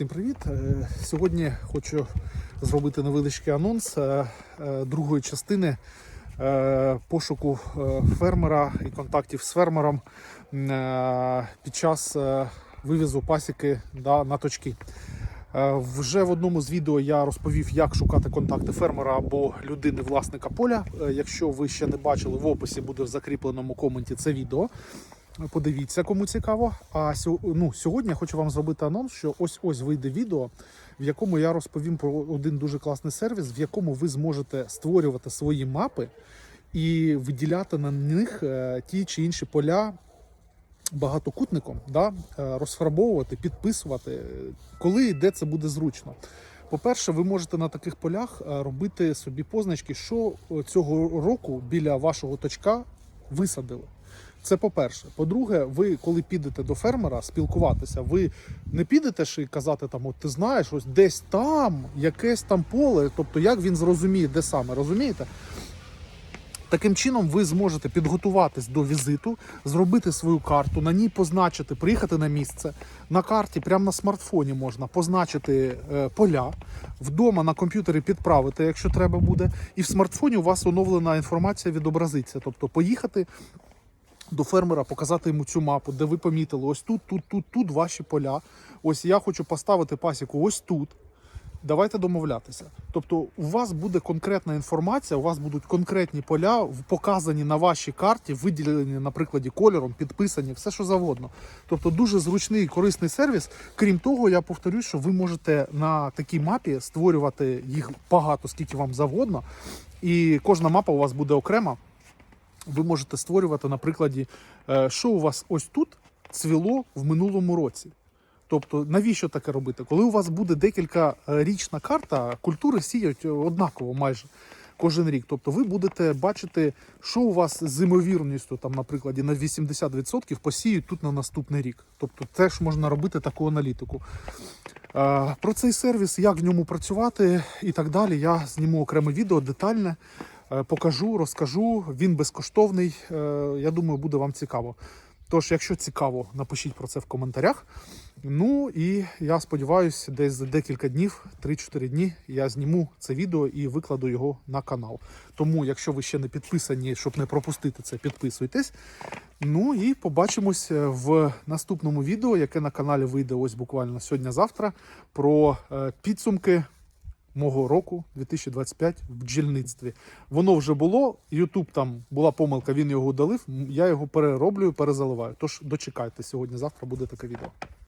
Всім привіт! Е, Сьогодні хочу зробити невеличкий анонс е, е, другої частини пошуку фермера і контактів з фермером під час вивізу пасіки на точки. Вже в одному з відео я розповів, як шукати контакти фермера або людини власника поля. Якщо ви ще не бачили, в описі буде в закріпленому коменті це відео. Подивіться, кому цікаво. А ну, сьогодні я хочу вам зробити анонс, що ось ось вийде відео, в якому я розповім про один дуже класний сервіс, в якому ви зможете створювати свої мапи і виділяти на них е, ті чи інші поля багатокутником, да? е, розфарбовувати, підписувати, коли і де це буде зручно. По-перше, ви можете на таких полях е, робити собі позначки, що цього року біля вашого точка висадили. Це по-перше. По-друге, ви коли підете до фермера спілкуватися, ви не підете і казати там, от ти знаєш, ось десь там якесь там поле. Тобто, як він зрозуміє, де саме, розумієте? Таким чином, ви зможете підготуватись до візиту, зробити свою карту, на ній позначити, приїхати на місце. На карті, прямо на смартфоні можна позначити е, поля, вдома на комп'ютері підправити, якщо треба буде. І в смартфоні у вас оновлена інформація відобразиться. Тобто поїхати до фермера, показати йому цю мапу, де ви помітили, ось тут, тут, тут, тут ваші поля. Ось я хочу поставити пасіку ось тут. Давайте домовлятися. Тобто, у вас буде конкретна інформація, у вас будуть конкретні поля, показані на вашій карті, виділені, на прикладі кольором, підписані, все що завгодно. Тобто, дуже зручний і корисний сервіс. Крім того, я повторюю, що ви можете на такій мапі створювати їх багато, скільки вам завгодно, і кожна мапа у вас буде окрема ви можете створювати на прикладі, е, що у вас ось тут цвіло в минулому році. Тобто, навіщо таке робити? Коли у вас буде декілька е, річна карта, культури сіють однаково майже кожен рік. Тобто ви будете бачити, що у вас з ймовірністю, там, наприклад, на 80% посіють тут на наступний рік. Тобто теж можна робити таку аналітику. Е, Про цей сервіс, як в ньому працювати і так далі, я зніму окреме відео детальне. Е, Покажу, розкажу. Він безкоштовний. Е, Я думаю, буде вам цікаво. Тож, якщо цікаво, напишіть про це в коментарях. Ну і я сподіваюся, десь за декілька днів, 3-4 дні, я зніму це відео і викладу його на канал. Тому, якщо ви ще не підписані, щоб не пропустити це, підписуйтесь. Ну і побачимось е, в наступному відео, яке на каналі вийде ось буквально сьогодні-завтра, про підсумки мого року 2025 в бджільництві. Воно вже було. Ютуб там була помилка, він його удалив. Я його перероблюю, перезаливаю. Тож дочекайте сьогодні-завтра буде таке відео.